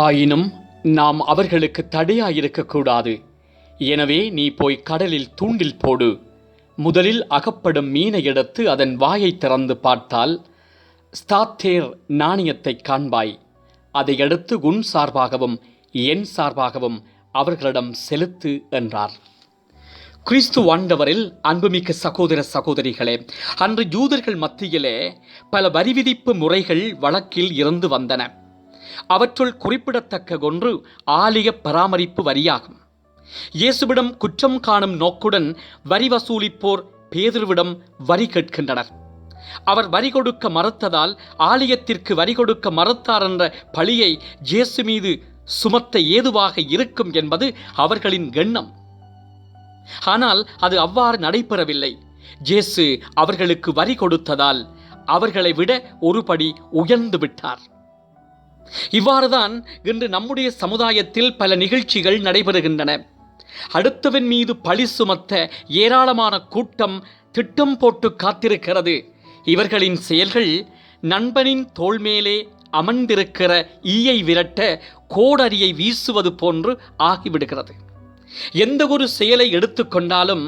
ஆயினும் நாம் அவர்களுக்கு தடையாயிருக்கக்கூடாது எனவே நீ போய் கடலில் தூண்டில் போடு. முதலில் அகப்படும் மீனை எடுத்து அதன் வாயை திறந்து பார்த்தால் ஸ்தாத்தேர் நாணயத்தை காண்பாய். அதை எடுத்து உன் சார்பாகவும் என் சார்பாகவும் அவர்களிடம் செலுத்து என்றார். கிறிஸ்து ஆண்டவரில் அன்புமிக்க சகோதர சகோதரிகளே அன்று யூதர்கள் மத்தியிலே பல வரிவிதிப்பு முறைகள் வழக்கில் இருந்து வந்தன. அவற்றுள் குறிப்பிடத்தக்க ஒன்று ஆலய பராமரிப்பு வரியாகும். இயேசுவிடம் குற்றம் காணும் நோக்குடன் வரி வசூலிப்போர் பேதுருவிடம் வரி கேட்கின்றனர். அவர் வரி கொடுக்க மறுத்ததால் ஆலயத்திற்கு வரி கொடுக்க மறுத்தார் என்ற பழியை இயேசு மீது சுமத்த ஏதுவாக இருக்கும் என்பது அவர்களின் எண்ணம். ஆனால் அது அவ்வாறு நடைபெறவில்லை. ஜேசு அவர்களுக்கு வரி கொடுத்ததால் அவர்களை விட ஒருபடி உயர்ந்து விட்டார். இவ்வாறுதான் இன்று நம்முடைய சமுதாயத்தில் பல நிகழ்ச்சிகள் நடைபெறுகின்றன. அடுத்தவன் மீது பழி சுமத்த ஏராளமான கூட்டம் திட்டம் போட்டு காத்திருக்கிறது. இவர்களின் செயல்கள் நண்பனின் தோள்மேலே அமர்ந்திருக்கிற ஈயை விரட்ட கோடரியை வீசுவது போன்று ஆகிவிடுகிறது. எந்த ஒரு செயலை எடுத்துக்கொண்டாலும்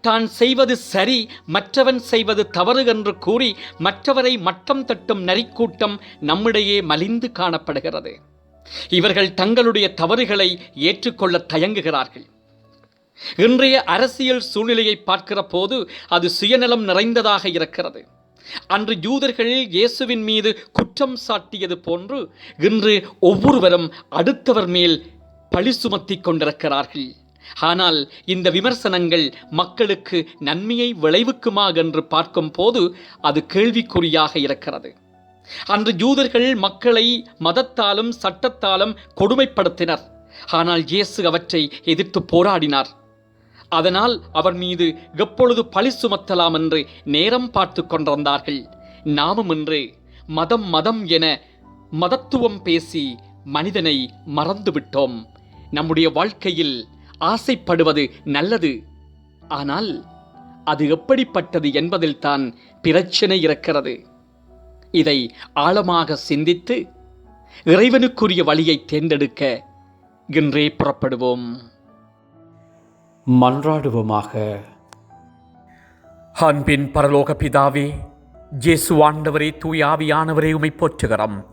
தான் செய்வது சரி மற்றவன் செய்வது தவறு என்று கூறி மற்றவரை மட்டம் தட்டும் நரிக்கூட்டம் நம்மிடையே மலிந்து காணப்படுகிறது. இவர்கள் தங்களுடைய தவறுகளை ஏற்றுக்கொள்ள தயங்குகிறார்கள். இன்றைய அரசியல் சூழ்நிலையை பார்க்கிற போது அது சுயநலம் நிறைந்ததாக இருக்கிறது. அன்று யூதர்கள் இயேசுவின் மீது குற்றம் சாட்டியது போன்று இன்று ஒவ்வொருவரும் அடுத்தவர் மேல் பழி சுமத்திக் கொண்டிருக்கிறார்கள். ஆனால் இந்த விமர்சனங்கள் மக்களுக்கு நன்மையை விளைவிக்குமா என்று பார்க்கும் போது அது கேள்விக்குறியாக இருக்கிறது. அன்று யூதர்கள் மக்களை மதத்தாலும் சட்டத்தாலும் கொடுமைப்படுத்தினர். ஆனால் இயேசு அவற்றை எதிர்த்து போராடினார். அதனால் அவர் மீது எப்பொழுது பழி சுமத்தலாம் என்று நேரம் பார்த்து கொண்டிருந்தார்கள். நாமும் இன்று மதம் மதம் என மதத்துவம் பேசி மனிதனை மறந்துவிட்டோம். நம்முடைய வாழ்க்கையில் ஆசைப்படுவது நல்லது. ஆனால் அது எப்படிப்பட்டது என்பதில்தான் பிரச்சனை இருக்கிறது. இதை ஆழமாக சிந்தித்து இறைவனுக்குரிய வழியை தேர்ந்தெடுக்க இன்றே புறப்படுவோம். மன்றாடுவோமாக. அன்பின் பரலோக பிதாவே ஜேசு ஆண்டவரே தூயாவியானவரே உமை போற்றுகிறோம்.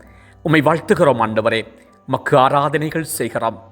உமை வாழ்த்துகிறோம் ஆண்டவரே. மக்கு ஆராதனைகள் செய்கிறோம்.